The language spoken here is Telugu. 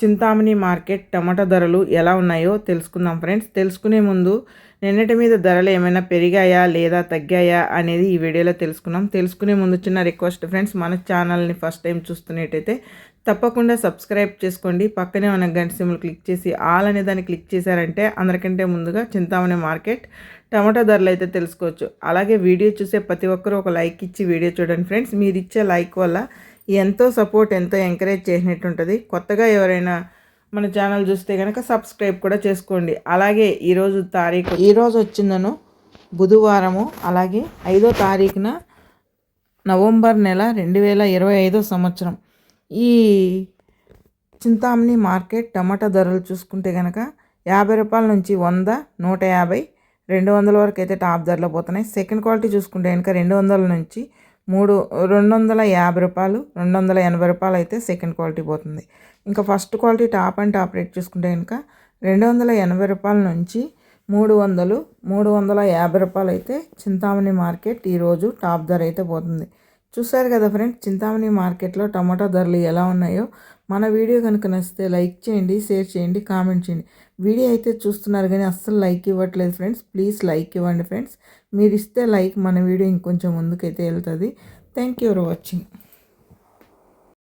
చింతామణి మార్కెట్ టమాటా ధరలు ఎలా ఉన్నాయో తెలుసుకుందాం ఫ్రెండ్స్. తెలుసుకునే ముందు నిన్నటి మీద ధరలు ఏమైనా పెరిగాయా లేదా తగ్గాయా అనేది ఈ వీడియోలో తెలుసుకున్నాం తెలుసుకునే ముందు చిన్న రిక్వెస్ట్ ఫ్రెండ్స్ మన ఛానల్ని ఫస్ట్ టైం చూస్తున్నట్టయితే తప్పకుండా సబ్స్క్రైబ్ చేసుకోండి. పక్కనే ఉన్న గంట సిమ్లు క్లిక్ చేసి ఆల్ అనే దాన్ని క్లిక్ చేశారంటే అందరికంటే ముందుగా చింతామణి మార్కెట్ టమాటా ధరలు అయితే తెలుసుకోవచ్చు. అలాగే వీడియో చూసే ప్రతి ఒక్కరూ ఒక లైక్ ఇచ్చి వీడియో చూడండి ఫ్రెండ్స్. మీరు ఇచ్చే లైక్ వల్ల ఎంతో సపోర్ట్ ఎంతో ఎంకరేజ్ చేసినట్టు ఉంటుంది కొత్తగా ఎవరైనా మన ఛానల్ చూస్తే కనుక సబ్స్క్రైబ్ కూడా చేసుకోండి. అలాగే ఈరోజు తారీఖు ఈరోజు వచ్చిందను బుధవారము. అలాగే ఐదో తారీఖున నవంబర్ నెల రెండు వేల ఇరవై ఐదో సంవత్సరం. ఈ చింతామణి మార్కెట్ టమాటా ధరలు చూసుకుంటే కనుక యాభై రూపాయల నుంచి వంద నూట యాభై రెండు వందల వరకు అయితే టాప్ ధరలో పోతున్నాయి. సెకండ్ క్వాలిటీ చూసుకుంటే కనుక రెండు వందల నుంచి మూడు రెండు వందల యాభై రూపాయలు రెండు వందల ఎనభై రూపాయలు అయితే సెకండ్ క్వాలిటీ పోతుంది. ఇంకా first quality top and top rate చూసుకుంటే కనుక రెండు వందల ఎనభై రూపాయల నుంచి మూడు వందలు మూడు వందల యాభై రూపాయలు అయితే చింతామణి మార్కెట్ ఈరోజు టాప్ ధర అయితే పోతుంది. చూసారు కదా ఫ్రెండ్స్ చింతామణి మార్కెట్లో టమాటా ధరలు ఎలా ఉన్నాయో? మన వీడియో కనుక నచ్చితే లైక్ చేయండి షేర్ చేయండి కామెంట్ చేయండి. వీడియో అయితే చూస్తున్నారు కానీ అస్సలు లైక్ ఇవ్వట్లేదు ఫ్రెండ్స్ ప్లీజ్ లైక్ ఇవ్వండి ఫ్రెండ్స్. మీరు ఇస్తే లైక్ మన వీడియో ఇంకొంచెం ముందుకైతే వెళ్తుంది. Thank you for watching.